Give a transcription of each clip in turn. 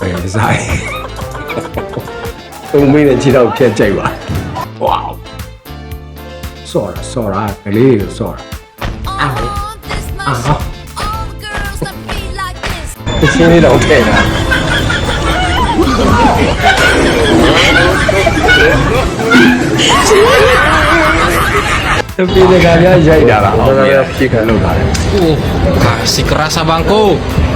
ဘယ်ဆိုင်ုံမင်းနဲ့ခြေတော့ဖြတ်ကြိုက်ပါဝေါဆော်ရဆော်ရကလေးကိုဆော်ရ Oh, this must all girls that be like this. တချင်းလေးတော့ထည့်တာတပင်းကများရိုက်တာလားအောင်မြင်ဖြည့်ခံလုပ်တာလေ Uh, kasih keras abangku.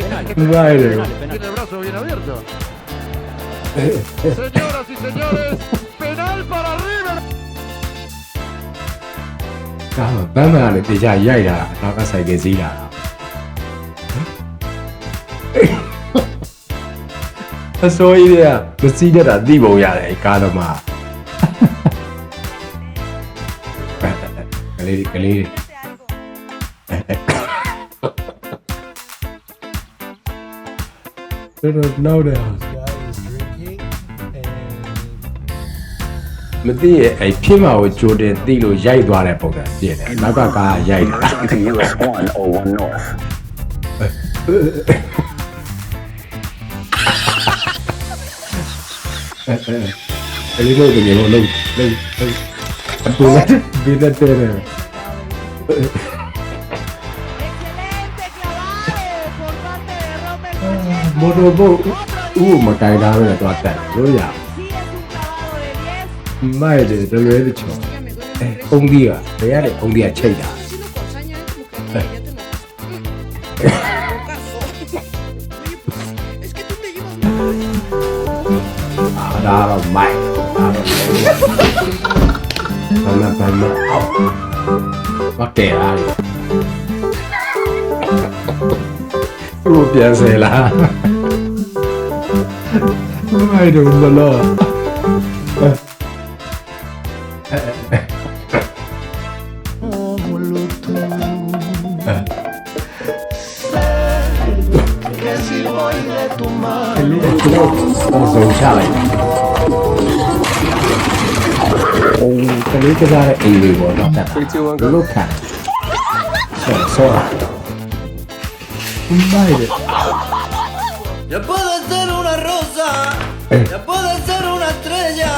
န်တဲ့ဟာကောင်းတဲ့ခွဲဘာလဲ Tiene el brazo bien abierto. Señoras y señores, penal para River. ဒါမှဘမ်းမန်ကလည်းတေချာရိုက်တာနောက်ကစိုက်ကယ်စီးတာအစိုးရကမစီးတတ်တာသိပုံရတယ်အဲ့ကားတော့မှကလေးကလေး တော်တော်နောက်တယ်မသိရဲ့အဲ့ဖြစ်မှာကိုကြိုတင်သိလို့ရိုက်သွားတဲ့ပုံစံဖြစ်တယ်နောက်ကကားရိုက်တာ to US 101 North. အဲ့ဒီလိုကနေလို့လုံးလုံးအပူနဲ့ဘီနဲ့တဲ့တယ် Excelente clavado por parte de Rommel. မော်တော်ဘုတ်ဥမကိုင်တာပဲတော့တက်လို့ရ Sí, es un clavado de 10. မိုက်တယ်တလွဲတချောအဲအုံးကြီးကဘယ်ရတဲ့ Bộ đồ bộ Uống một tay đá là toàn cảnh Đối giả Mai để tôi lấy được chồng Ông đi à? Đấy là ông đi à? Chạy đá. À, Đó là mày Đó là mày Phải mà phải mà. Bắt kẻ ra đi. 我变谁了？Haydi ulala. Dấu chai Ông cái lấy cái ra là ý người của nó cả Sợ sợ Không bay được Ya puedo ser una rosa Eh. ya puede ser una estrella,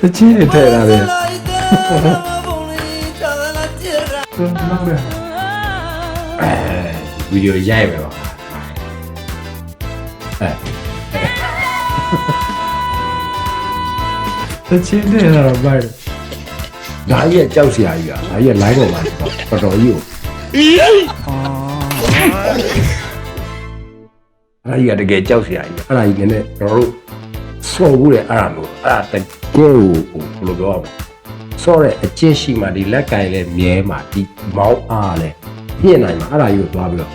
တချင်းနဲ့ထဲလာတယ် la idea más bonita de la tierra. နောက်တယ်အဲဗီဒီယိုရိုက်မယ်ပါအဲတချင်းနဲ့တော့မိုက်တယ်ဒါကြီးကကြောက်စရာကြီးอ่ะဒါကြီးက line ပေါ်မှာတော်တော်ကြီးကိုအဲ့ဒီကတကယ်ကြောက်စရာကြီးအဲ့ဒါကြီးနည်းနည်းကျွန်တော်တို့ စော်ဘူးလေအဲ့ဒါလို့အဲ့ဒါတကယ်ကိုဟိုဘယ်လိုပြောရမလဲစော်တဲ့အကျင့်ရှိမှဒီလက်ကင်လဲမြဲမှဒီမောင်းအားလဲပြင့်နိုင်မှာအဲ့ဒါကြီးကိုသွားပြီးတော့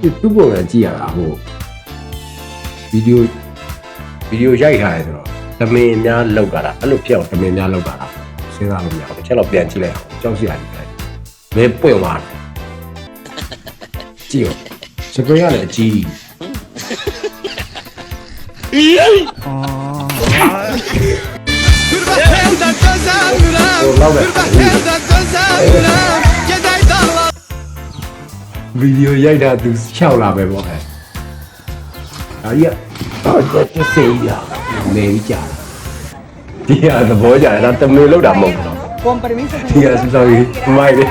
ဒီသူ့ပုံစံကြည့်ရတာဟိုဗီဒီယိုဗီဒီယိုရိုက်ထားရဲဆိုတော့တမင်များလောက်တာအဲ့လိုဖြစ်အောင်တမင်များလောက်တာစဉ်းစားလို့မရဘူးတစ်ချက်တော့ပြန်ကြည့်လိုက်အောင်ကြောက်စရာကြီးပဲဘယ်ပွင့်သွားတယ်ကြည့်ရောစပင်းကလည်းအကြီး Video dạy đã từ sau là về bọn hẹn Đấy ạ Đó chết cái xe giờ. Mẹ đi chả Thì à, bố giờ đang tâm lưu lúc đậm một rồi. Thì à, xin sorry Mai đi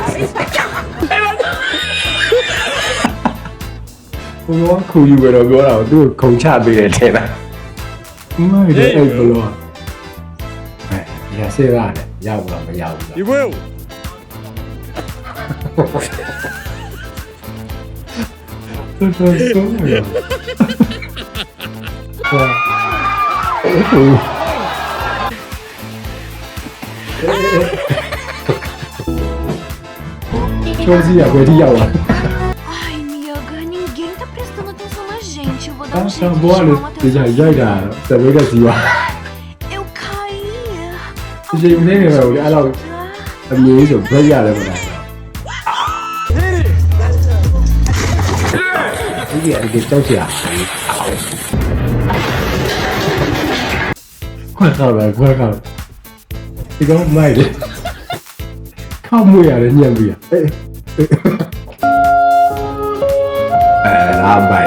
Ôi, khu gì vừa rồi bố nào, tôi không chạm về để thế nào Mai de ei bolo. Ya se va, ya bolo, ya bolo. You will. Se transforma. Chỗ gì à? Quay đi dạo à? Ah, c'est un voile. Te Yaya, ça veut dire quoi J'ai une nez rồi, alors. Em nghĩ rồi, bây giờ là mình này. Cái gì vậy? Cái cháu chị à? Khoan khảo rồi, khoan khảo. Thì có một mày đi. Không mua à đến nhà bìa. Ê, ê. Ê, làm bài.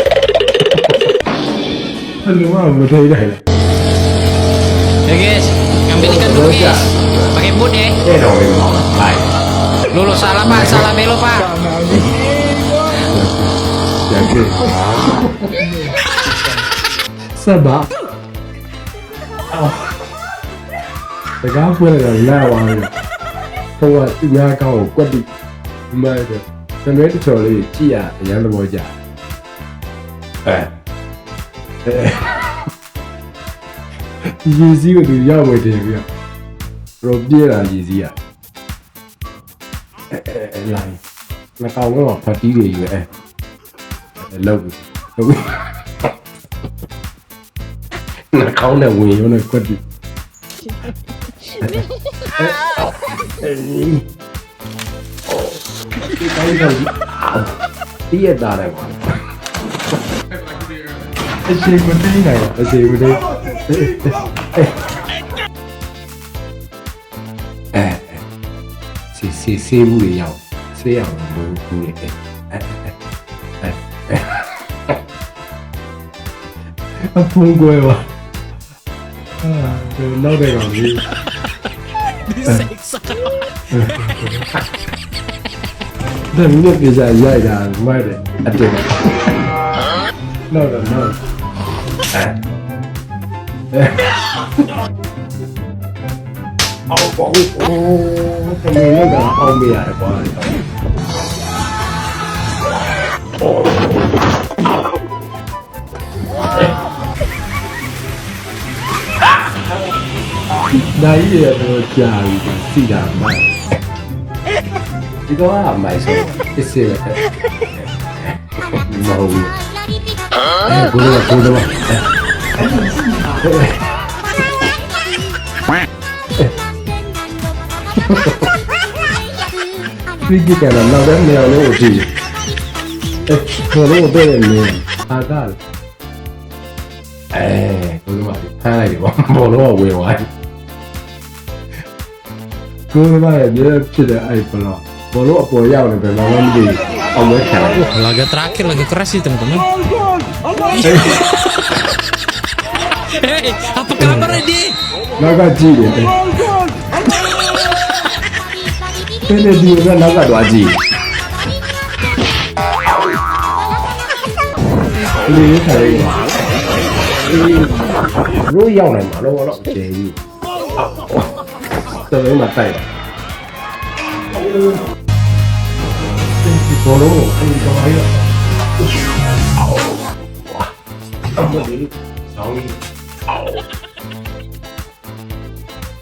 semua betul dah. Ya guys, ambil ikan dulu guys. Pakai boot eh. Ya dong, baik. Lulu salah pak, salah belok pak. Jadi. Sebab. Oh. Tegang pun ada lawan. Kau ya kau kau di mana? Kau ni tu cari cia yang lembut cia. Eh. အဲရေစီးကိုသူရောက်ဝယ်တယ်ပြရောပြေးလာရေစီးရအဲအဲလိုင်းမကောင်းတော့ဖတ်တီးတွေယူအဲလောက်ဘူးဟုတ်နှာခေါင်းနဲ့ဝင်ရုံနဲ့ကွက်တိအဲဒီကောင်းတော့ဒီရတာတယ်ကွာ အရှိမသိနိုင်အရှိမသိအဲစီစီစီဘူးရအောင်ဆေးအောင်ဘူးဘူးလေအဲအဖုန်းကွယ်ပါအာတော့တယ်ကောင်ကြီး Diseksa. ဒါမင်းတို့ပြစားရိုက်တာမိုက်တယ်အတင်နော်နော်နော်အဲအော်ဘောအိုးတမင်လည်းက à. ông cũng không biết nữa là ông bị lại quá đấy là trời phi đàm mà chỉ có làm mày sao? Cái xe là màu. ကိုလိုကိုလိုဒီကိကလာနောက်တဲ့နေရာလို့ကြည့်အဲကိုလိုတဲ့နေအာကအဲကိုလိုပါဖမ်းလိုက်တယ်ဘောလုံးကဝေဝိုင်းကိုလိုပါရဲ့မြေဖြစ်တဲ့အဲ့ဘလောဘောလုံးအပေါ်ရောက်နေတယ်ဘာမှမသိအော Oh, Wah, laga terakhir laga keras sih teman-teman. Hei, apa kabar ini? Laga jiwa. Pele dia laga dua. Ini saya. Lu yang mana? Lu orang jiri. 这没买带。 တော့တော့ကျေကြီးတော်တော်မှတိုက်ဒီဘောလုံးကိုအဲ့ဒီကောင်ကြီးအမဒီဆောင်းကြီး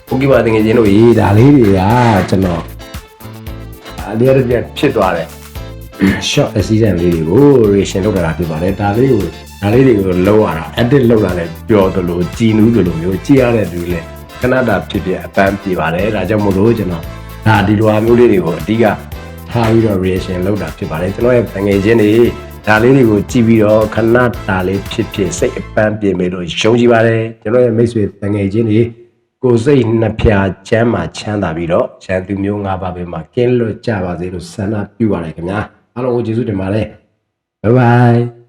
โอเคပါတကယ်ချင်းတို့ရေးဒါလေးတွေကကျွန်တော်အလေးရပြဖြစ်သွားတယ် short season လေးတွေကို reaction လုပ်တာဖြစ်ပါတယ်ဒါလေးကိုဒါလေးတွေကိုလောက်ရတာ edit လုပ်လာလဲပျော်သလိုကြည်နူးသလိုမျိုးကြည်ရတဲ့လူလဲခဏတာဖြစ်ဖြစ်အပန်းပြေပါတယ်ဒါကြောင့်မို့လို့ကျွန်တော်ဒါဒီလိုအမျိုးလေးတွေကိုအဓိက ထားပြီးတော့ reaction လုပ်တာဖြစ်ပါတယ်ကျွန်တော်ရဲ့ငွေချင်းတွေဒါလေးတွေကိုကြည့်ပြီးတော့ခဏတာလေးဖြစ်ဖြစ်စိတ်အပန်းပြေမယ်လို့ယုံကြည်ပါတယ်ကျွန်တော်ရဲ့မိတ်ဆွေငွေချင်းတွေကိုယ်စိတ်နှစ်ဖြာချမ်းမှာချမ်းသာပြီးတော့ရန်သူမျိုး၅ပါးပဲမှာကင်းလွတ်ကြပါစေလို့ဆန္ဒပြုပါတယ်ခင်ဗျာအားလုံးကိုကျေးဇူးတင်ပါတယ် Bye bye